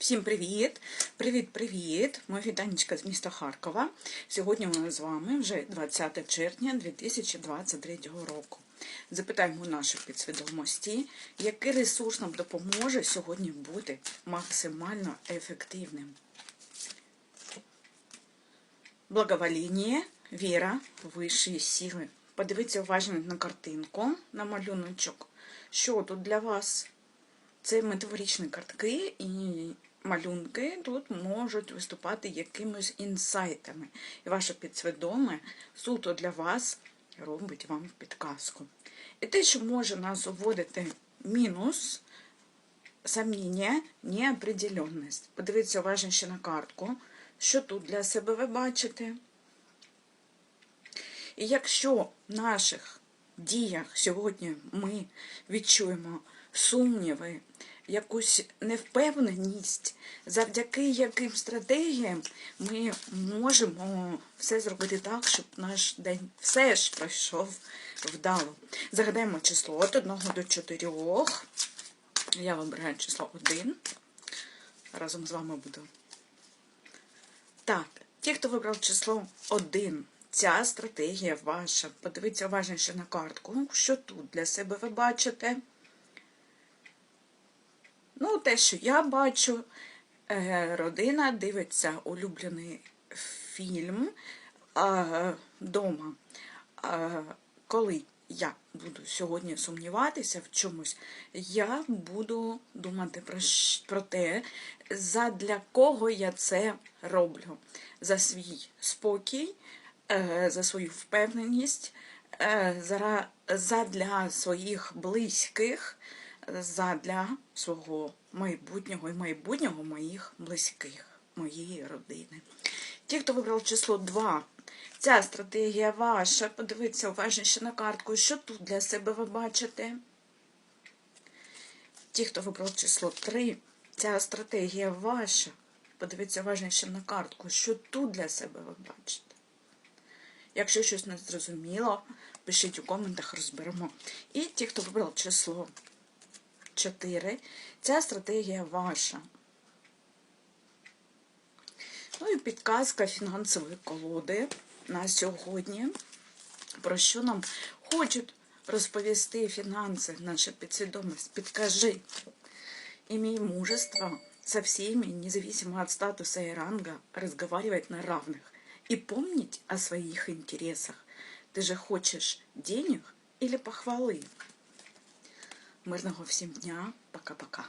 Всім привіт! Привіт-привіт! Моя вітанечка з міста Харкова. Сьогодні нас з вами вже 20 червня 2023 року. Запитаємо наших підсвідомості, який ресурс нам допоможе сьогодні бути максимально ефективним. Благовоління, віра, вищі сили. Подивіться уважно на картинку, на малюночок. Що тут для вас? Це метафоричні картки і малюнки тут можуть виступати якимись інсайтами. І ваше підсвідоме суто для вас робить вам підказку. І те, що може нас уводити мінус, сомніння, неопределенність. Подивіться уважно ще на картку, що тут для себе ви бачите. І якщо в наших діях сьогодні ми відчуємо сумніви, якусь невпевненість, завдяки яким стратегіям ми можемо все зробити так, щоб наш день все ж пройшов вдало. Загадаємо число від 1 до 4. Я вибираю число 1. Разом з вами буду. Так, ті, хто вибрав число 1, ця стратегія ваша. Подивіться уважніше на картку. Що тут для себе ви бачите? Ну, те, що я бачу, е, родина дивиться улюблений фільм вдома. Коли я буду сьогодні сумніватися в чомусь, я буду думати про, про те, задля кого я це роблю. За свій спокій, е, за свою впевненість, е, задля своїх близьких задля свого майбутнього і майбутнього моїх близьких, моєї родини. Ті, хто вибрав число 2, ця стратегія ваша. Подивіться уважніше на картку, що тут для себе ви бачите. Ті, хто вибрав число 3, ця стратегія ваша. Подивіться уважніше на картку, що тут для себе ви бачите. Якщо щось не зрозуміло, пишіть у коментах, розберемо. І ті, хто вибрав число 4. Ця стратегія ваша. Ну і підказка фінансової колоди на сьогодні. Про що нам хочуть розповісти фінанси, наша підсвідомість. Підкажи. Имей мужество со всеми, независимо от статуса и ранга, разговаривать на равных и помнить о своих интересах. Ты же хочешь денег или похвалы? Мирного всім дня. Пока-пока.